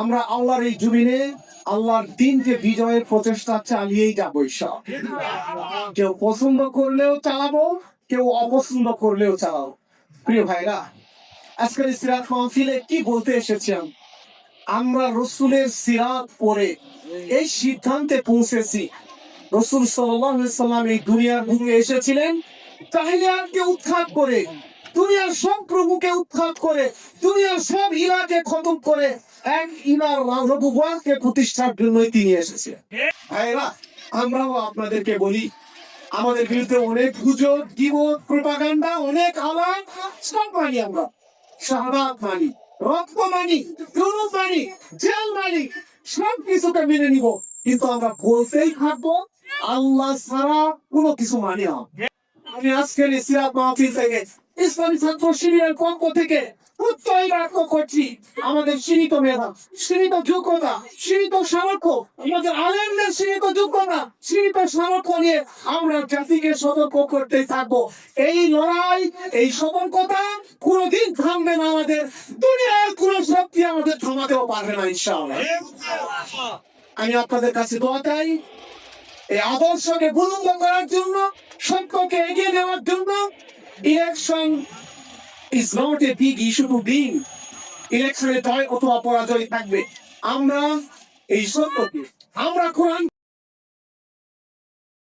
আমরা আল্লাহর এই জমিনে আল্লাহর দিনকে বিজয়ের প্রচেষ্টা চালিয়েই যাব ঈশ্বর কেউ পছন্দ করলেও চালাবো, কেউ অপছন্দ করলেও চালাবো। প্রিয় ভাইরা, আজকের সিরাত মাহফিলে কি বলতে এসেছিলাম? আমরা রসুলের সিরাত পরে এই সিদ্ধান্তে পৌঁছেছি। রসুল সাল্লাম এই দুনিয়ার ভূমি এসেছিলেন। তাহিয়াকে উৎখাত করে? দুনিয়ার সব প্রভুকে উৎখাত করে, দুনিয়ার সব ইলাকে খতম করে এক রবুবাদকে প্রতিষ্ঠার জন্যই তিনি এসেছেন ভাইরা আমরাও আপনাদেরকে বলি আমাদের বিরুদ্ধে অনেক গুজব জীবন প্রপাগান্ডা অনেক আলাপ সব মানি আমরা। মানি রক্ত মানি জুলুম মানি জেল মানি সব কিছুকে মেনে নিব। কিন্তু আমরা বলতেই থাকব আল্লাহ ছাড়া কোনো কিছু মানি না। আমি আজকের এই সিরাত মাহফিল থেকে ইসলামী ছাত্র শিবিরের পক্ষ থেকে আমাদের থামবে না আমাদের। দুনিয়ার কোন শক্তি আমাদের থামাতেও পারবে না, ইনশাআল্লাহ। আমি আপনাদের কাছে দোয়া চাই, এই আদর্শকে বুলন্দ করার জন্য, সত্যকে এগিয়ে নেওয়ার জন্য election is not a big issue to being ইলেকশনে জয় অথবা পরাজয় থাকবে। আমরা এই সত্যকে, আমরা কোরআন